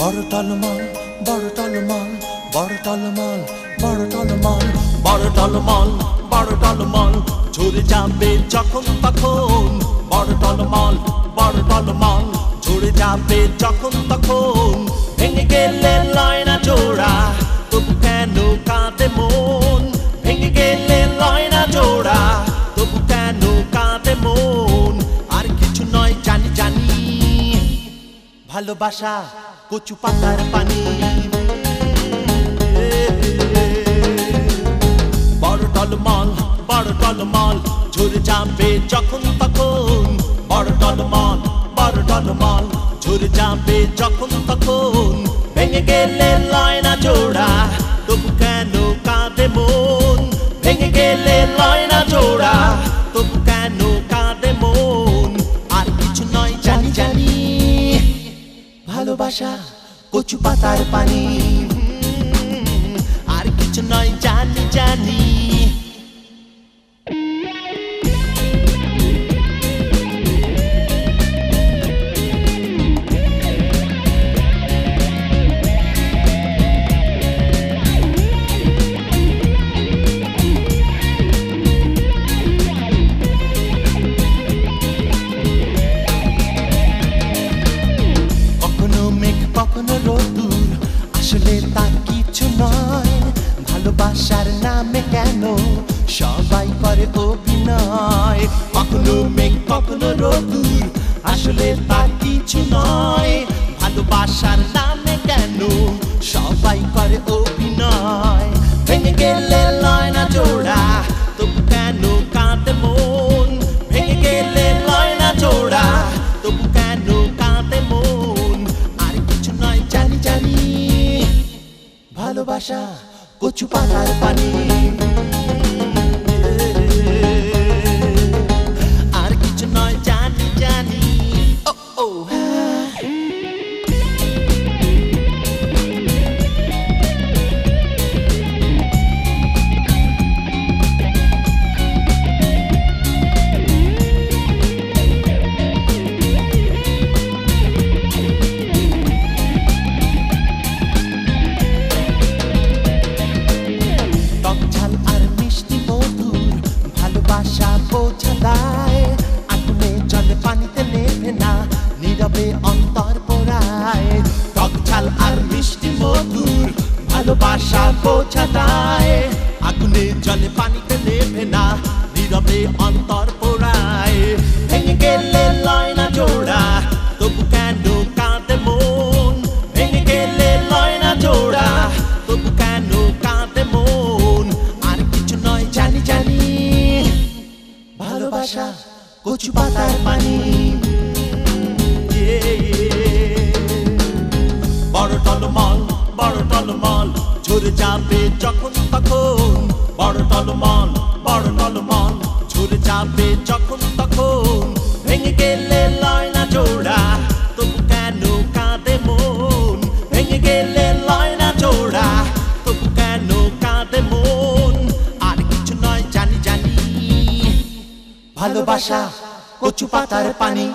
বড় টলমল বড় টলমল বড় টলমল বড় টলমল বড় বড় টলমল ঝরে যাবে যখন তখন বড় টলমল বড় টলমল ঝরে যাবে যখন তখন, ভেঙে গেলে লয় না জোড়া তবু কেন কাঁদে মন? ভেঙে গেলে লয় না জোড়া তবু কেন কাঁদে মন? আর কিছু নয় জানি জানি। ভালোবাসা কচু পাতার পানি বড় টলমল বড় টলমল ঝরে যাবে যখন তখন বড় টলমল বড় টলমল ঝরে যাবে যখন তখন ভেঙে গেলে লয় না জোড়া ভালোবাসা কচু পাতার পানি। আর কিছু নয় জানি জানি। রোদুর আসলে তা কিছু নয়। ভালোবাসার নামে কেন সবাই করে অভিনয়? কখনো মেঘ, কখনো রোদুর আসলে তা কিছু নয়। ভালোবাসার নামে কেন সবাই করে অভিনয় ভালোবাসা কচু পাতার পানি। ভালোবাসা বোঝা দেয় আগুনে জলে পানিতে নেভে না, নীরবে অন্তর পোড়ায়। ভেঙে গেলে লয় না জোড়া, তবু কাঁদে মন? ভেঙে গেলে লয় না জোড়া, তবু কেন কাঁদে মন? আর কিছু নয়, জানি জানি। ভালোবাসা কচু পাতার পানি। তখন বড় বড় যাবে যখন তখন। ভেঙে গেলে লয় না জোড়া, তবু কেন কাঁদে মন? ভেঙে গেলে লয় না জোড়া, তবু কেন কাঁদে মন? আর কিছু নয় জানি জানি। ভালোবাসা কচু পাতার পানি।